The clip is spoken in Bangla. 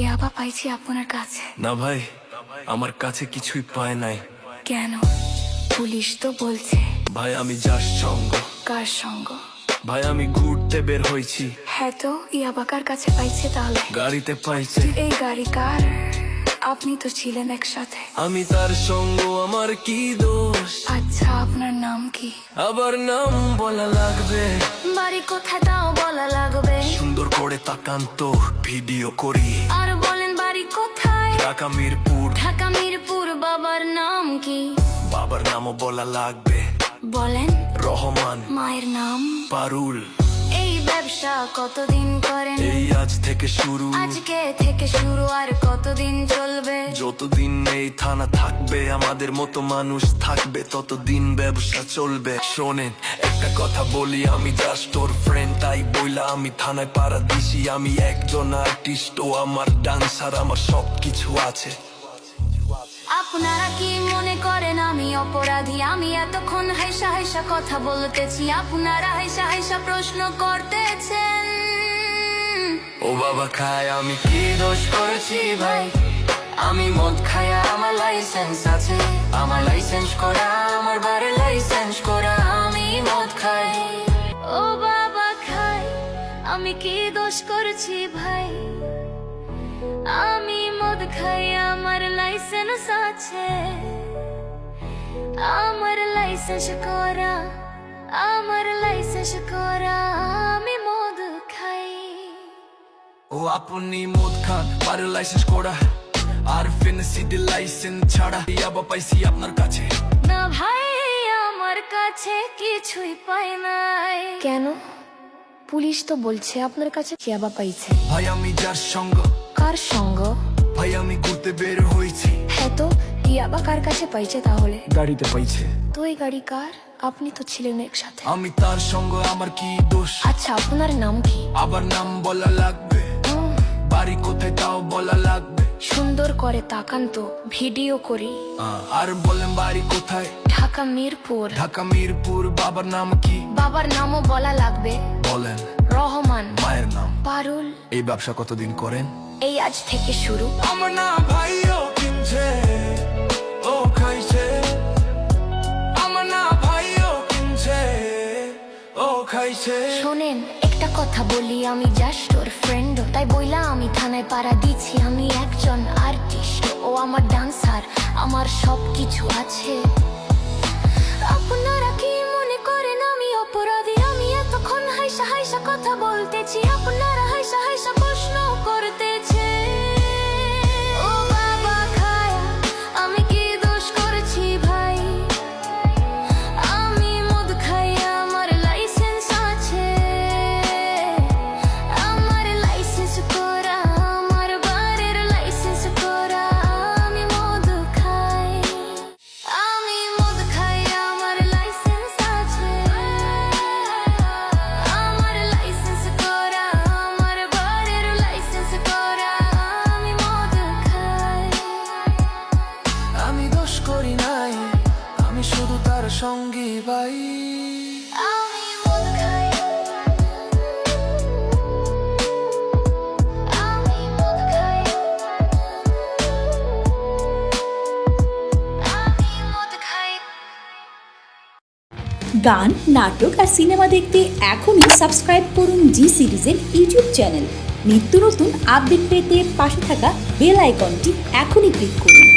এ আবার পাইছি আপনার কাছে। না ভাই আমার কাছে কিছুই পায় নাই। কেন? পুলিশ তো বলছে। ভাই আমি যার সঙ্গ। কার সঙ্গ? ভাই আমি ঘুরতে বের হয়েছি। হ্যাঁ তো ইয়াবা কার কাছে পাইছে তাহলে। গাড়িতে পাইছে। এই গাড়ি কার? আপনি তো ছিলেন একসাথে। আমি তার সঙ্গ আমার কি দোষ? আচ্ছা আপনার নাম কি? আবার নাম বলা লাগবে। বাড়ি কোথায় তাও বলা লাগবে। করে তাকান্ত ভিডিও করি। আর বলেন বাড়ি কোথায়? ঢাকা মিরপুর। ঢাকা মিরপুর বাবার নাম কি? বাবার নামও বলা লাগবে। বলেন। রহমান। মায়ের নাম? পারুল। ব্যবসা কতদিন করেন? এই আজ থেকে শুরু। আজকে থেকে শুরু আর কতদিন চলবে? যতদিন এই থানা থাকবে আমাদের মতো মানুষ থাকবে ততদিন ব্যবসা চলবে। শোনেন একটা কথা বলি আমি জাস্ট তোর ফ্রেন্ড তাই বইলা আমি থানায় পাড়া দিছি। আমি একজন আর্টিস্ট ও আমার ডান্সার আমার সব কিছু আছে। আপনারা কি মনে করেন আমি অপরাধী? আমি এতক্ষণ হাইসা হাইসা কথা বলতেছি। আপনারা হাইসা হাইসা প্রশ্ন করতেছেন ও বাবা খায় আমি কি দোষ করেছি ভাই? আমি মদ খায় আমার লাইসেন্স আছে। আমার লাইসেন্স করা আমার বাড়ির লাইসেন্স করা আমি মদ খাই। ও বাবা খাই আমি কি দোষ করেছি ভাই? আমি মদ খাই আমার লাইসেন্স আছে। আমার লাইসেন্স করা আমার লাইসেন্স করা ও আপনি মদ খান বাড়ির লাইসেন্স করা। আর ফেন্সিডি লাইসেন্স ছাড়া ইয়াবা পাইছি আপনার কাছে। না ভাই আমার কাছে কিছুই পাই নাই। কেন? পুলিশ তো বলছে আপনার কাছে ইয়াবা পাইছে? ভাই আমি যার সঙ্গ। কার সঙ্গ? ভাই আমি ঘুরতে বের হয়েছি। হ্যাঁ তো ইয়াবা কার কাছে পাইছে তাহলে? গাড়িতে পাইছে। তো এই গাড়ি কার? আপনি তো ছিলেন একসাথে। আমি তার সঙ্গ আমার কি দোষ? আচ্ছা আপনার নাম কি? আবার নাম বলা লাগবে। তাও বলা লাগবে। সুন্দর করে তাকান তো ভিডিও করি। আর বলেন বাড়ি কোথায়? ঢাকা মিরপুর। ঢাকা মিরপুর বাবার নাম কি? বাবার নামও বলা লাগবে। বলেন। রহমান। মায়ের নাম। পারুল। এই ব্যবসা কতদিন করেন? এই আজ থেকে শুরু। আমার না ভাইও কিনছে ও খাইছে। আমার না ভাইও কিনছে ও খাইছে। শোনেন একটা কথা বলি, আমি জাস্ট ওর ফ্রেন্ড তাই বইলা আমি থানায় পাড়া দিচ্ছি, আমি একজন আর্টিস্ট ও। আমার ডান্সার আমার সব কিছু আছে। করি নাই আমি শুধু তার সঙ্গী ভাই। আমি মদ খাই। আমি মদ খাই। আমি মদ খাই। গান নাটক আর সিনেমা দেখতে এখনই সাবস্ক্রাইব করুন জি সিরিজের ইউটিউব চ্যানেল। নিত্য নতুন আপডেট পেতে পাশে থাকা বেল আইকনটি এখনই ক্লিক করুন।